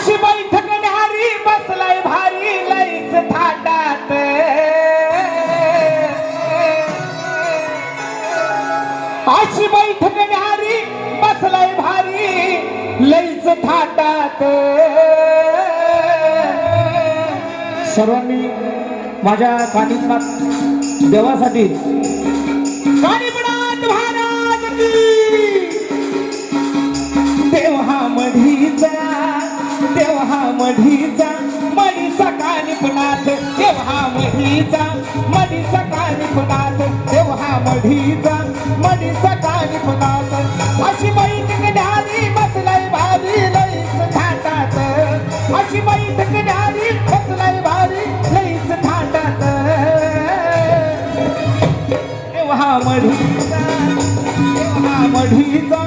अशी बैठक न्यारी बसलाय भारी लईच थाटात. अशी बैठक न्यारी बसलाय भारी लईच थाटात. सर्वांनी माझ्या कानिपनात देवासाठी देवहा मढीचा मढीचा कानिपनाथ तेव्हा मढीचा मढीचा कानिपनाथ तेव्हा मढीचा मढीचा कानिपनाथ अशी बैठक न्यारी बसलाय भारी लईच थाटात. अशी बैठक न्यारी बसलाय भारी लईच थाटात. तेव्हा मढीचा तेव्हा मढीचा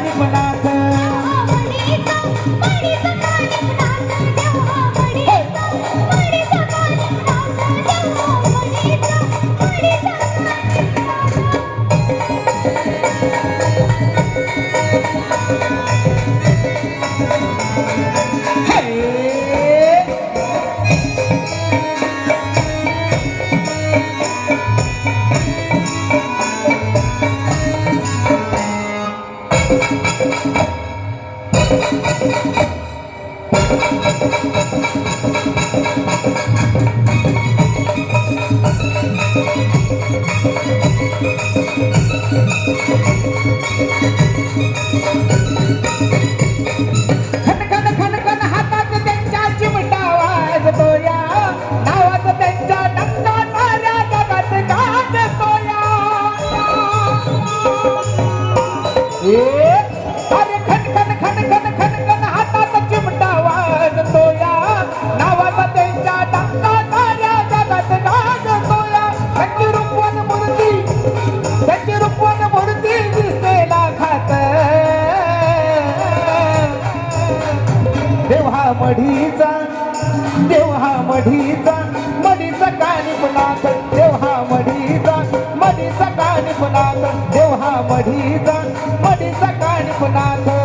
मढीचा कानिपनाथ देवहा मढीचा मढीचा कानिपनाथ देवहा मढीचा मढीचा कानिपनाथ देवहा मढीचा मढीचा कानिपनाथ एका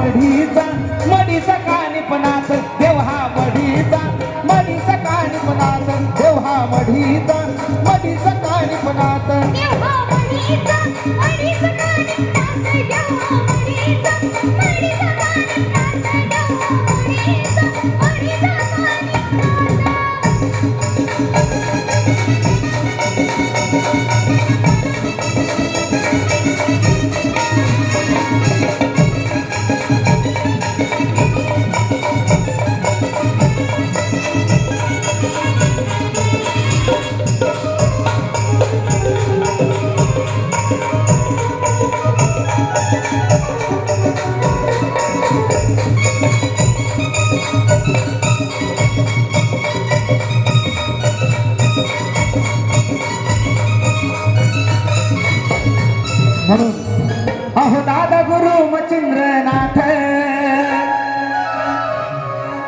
देवहा मढीचा मढीचा कानिपनाथ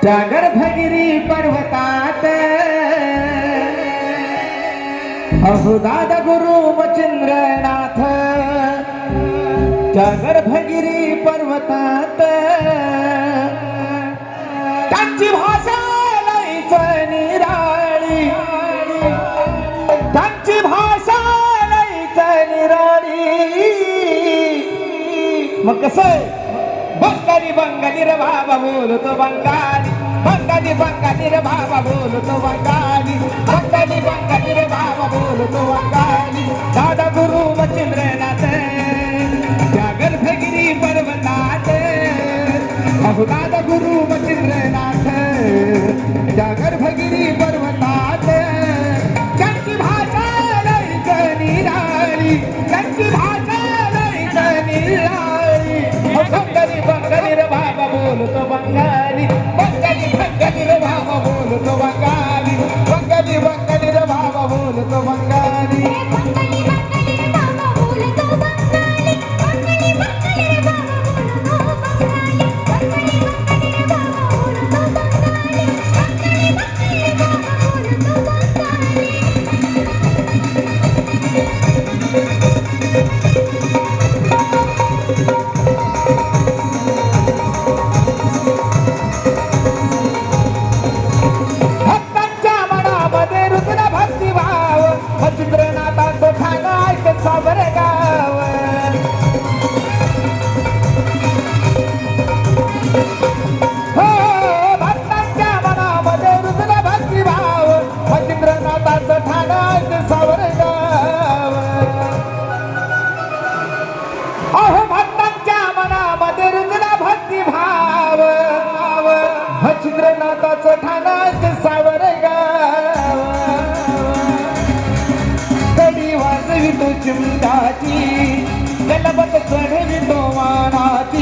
त्या पर्वतात। अहुदाद गुरु वचिंद्रनाथ त्या गर्भगिरी पर्वतात। त्यांची भाषा लईच निराळी। त्यांची भाषा लईच निराळी। मग कसं? बंगाली बंगाली रे बाबा बोलतो बंगाली। भंगानी भंगानी रे बाबा बोलतो वंगानी. भंगानी भंगानी रे बाबा बोलतो वंगानी. दादा गुरु वचिंद्रनाथ जागर भगिरी पर्वनाथ अहो दादा गुरु वचिंद्रनाथ जागर भगिरी पर्वनाथ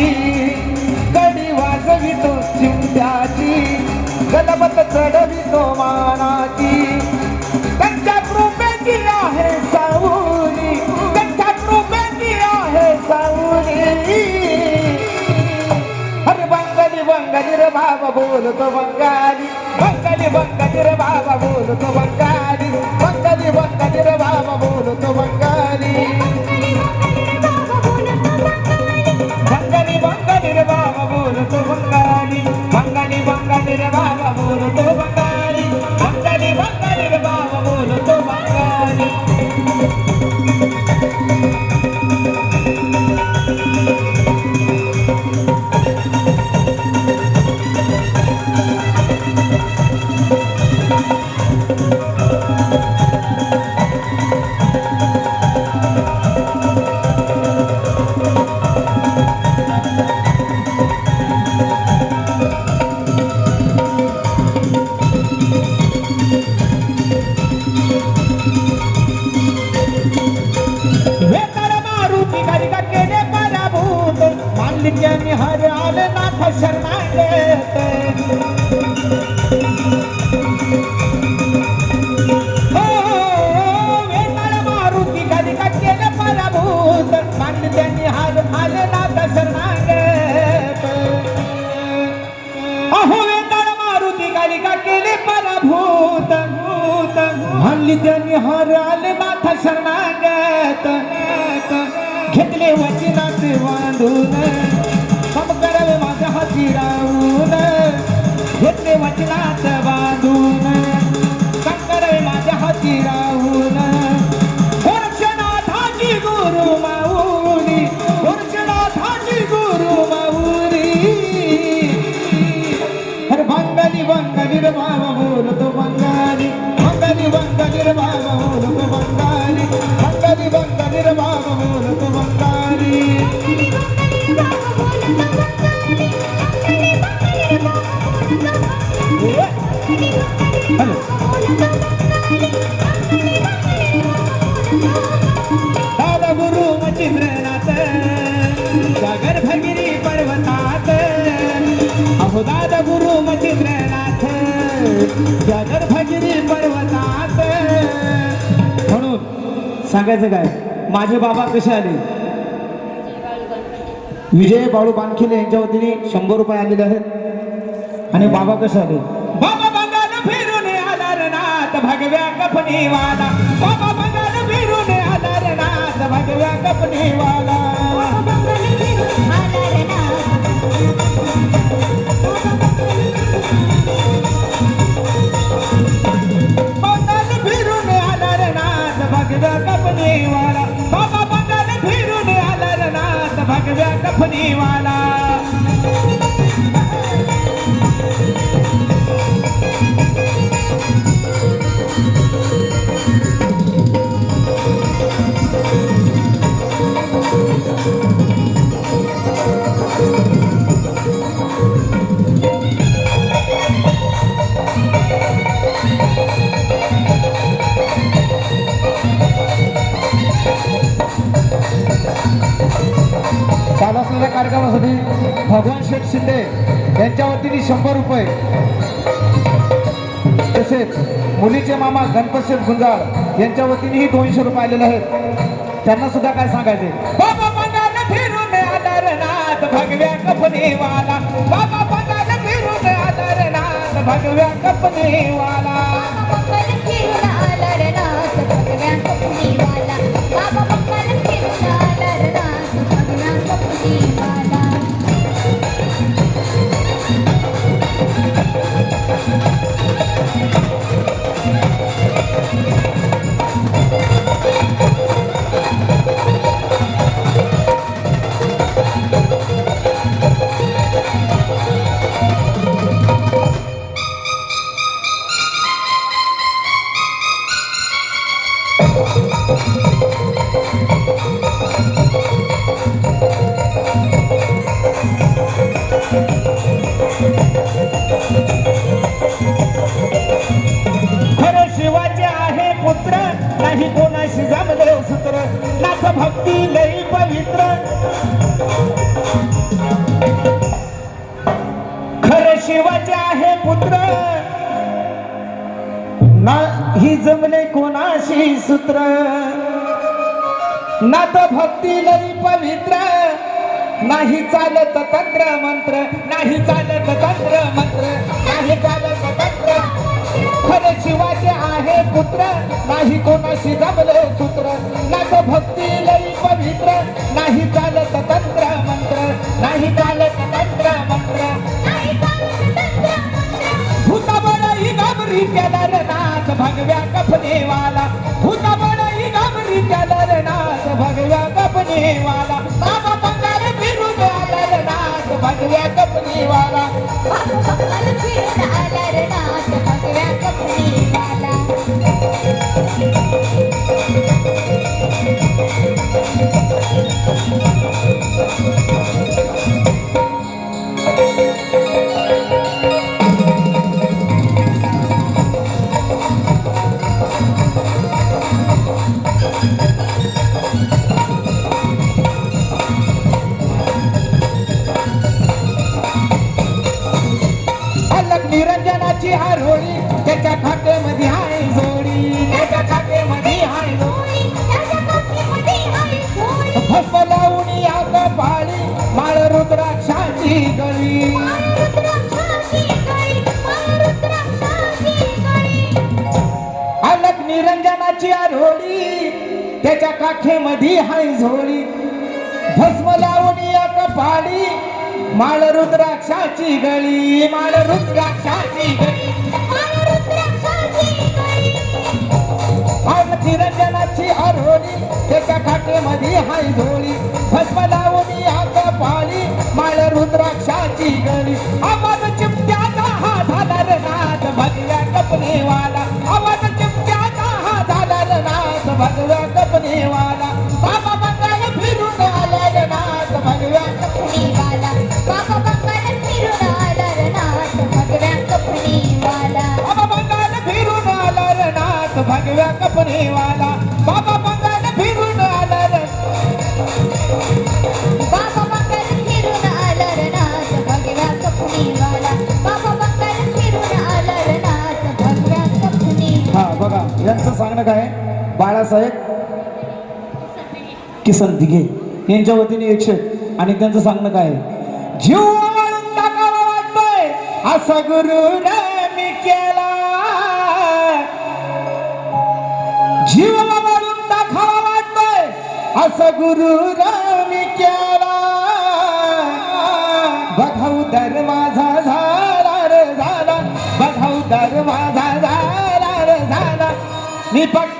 कधी कडी वाजवितो चिमट्याची गणपत चढवितो मानाची. त्यांच्या कृपेची आहे साऊली त्यांच्या कृपेची आहे साऊली अरे बंगाली बंगाली रे बाबा बोलतो बंगाली. बंगली बंगाली रे बाबा बोलतो बंगाली. बंगली बंगाली रे बाबा बोलतो बंगाली. বাবা Hello. सांगायचं काय? माझे बाबा कसे आले? विजय बाळू बानखिले यांच्या वतीने शंभर रुपये आलेले आहेत. आणि बाबा कसे आले? बाबा बंगाल फिरून आला रनाथ भगव्या कपणी वाला बाबा बंगाल फिरून आला रनाथ भगव्या कपणी वाला कार्यक्रमासाठी भगवान शेठ शिंदे यांच्या वतीने शंभर रुपये. तसेच मुलीचे मामा गणपत शेठ गुंजाळ यांच्या वतीनेही दोनशे रुपये आलेले आहेत. त्यांना सुद्धा काय सांगायचे? बाबा बंगाल फिरून आधार नाथ भगव्या कपनीवाला. बाबा बंगाल फिरून आधार नाथ भगव्या कपनीवाला. नाथ भक्ती लई पवित्र. नाही चालत तंत्र मंत्र नाही चालत तंत्र मंत्र नाही चालत तंत्र. खरे शिवाचे आहे पुत्र नाही कोणाशी जमले सूत्र. नाथ भक्ती लई पवित्र नाही चालत तंत्र मंत्र नाही चालत तंत्र मंत्र. भूताबळ ही गाबरी केला नाथ भगव्या कफनेवाला. भूताबळ भगव्या कपनेवाला बाबा बंगाल फिरून आला नाथ भगव्या कपनेवाला अलग त्याच्या काखेमध्ये हाय झोळी. भस्म लावून या कपाळी माळ रुद्राक्षाची गळी. माळ रुद्राक्षाची गळी हाय झोळी. भस्म माळ रुद्राक्षाची गळी. आवाज चिमट्याचा हा झाला रे नाथ भगव्या कपनेवाला बाळासाहेब किसन दिघे. यांच्या वतीने एकशे आणि त्यांचं सांगणं काय जीव वाटतोय असा गुरु मी केला. जीव मारून दाखवा वाटतोय असं गुरु मी केला. बघाऊ दर माझा झाला रे झाला बघाऊ दर माझा झाला रे झाला. मी पक्क्या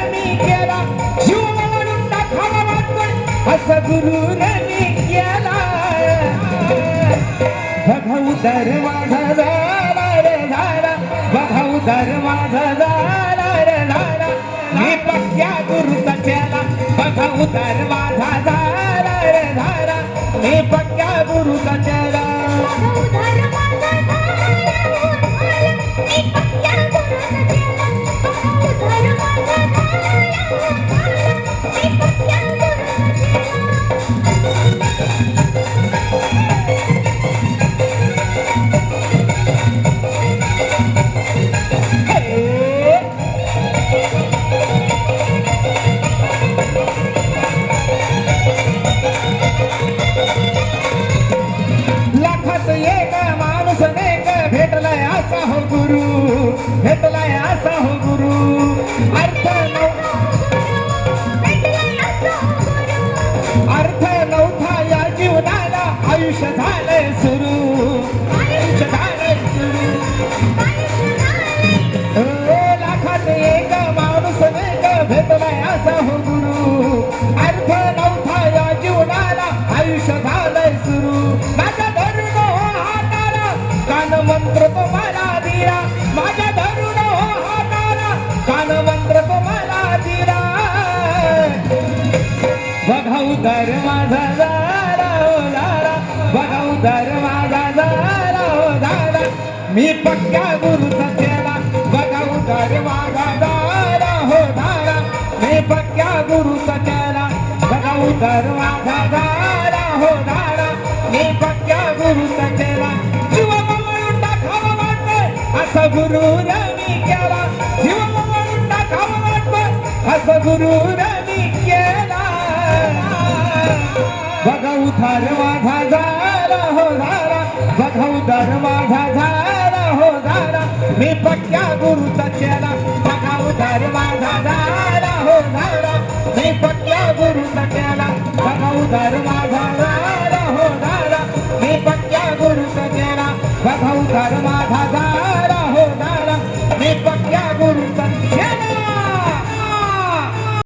वाटतोय असं गुरु मी केला बघाऊ दरवाजा झाला रे झाला बघाऊ दरवाजा झाला रे झाला मी पक्क्या गुरुचा चेला. उदर माझा झाला रे झाला मी पक्क्या गुरुचा चेला. पक्क्या गुरु सत्याला बघा उदार माझा झाला हो झाला मी पक्क्या गुरु सत्याला बघा उदार माझा झाला हो झाला मी पक्क्या गुरु सत्याला जीव म्हणून टाकावा वाटतोय असं गुरु मी केला. जीव म्हणून टाकावा वाटतोय असं गुरु मी केला. बघा उधार माझा झाला हो झाला बघा उधार वाघा मी पक्क्या गुरुचा चेला बघा उधार माझा झाला हो झाला. मी पक्क्या गुरुचा चेला बघा उधार माझा झाला हो झाला. मी पक्क्या गुरुचा चेला बघा उधार माझा झाला हो झाला. मी पक्क्या गुरुचा चेला.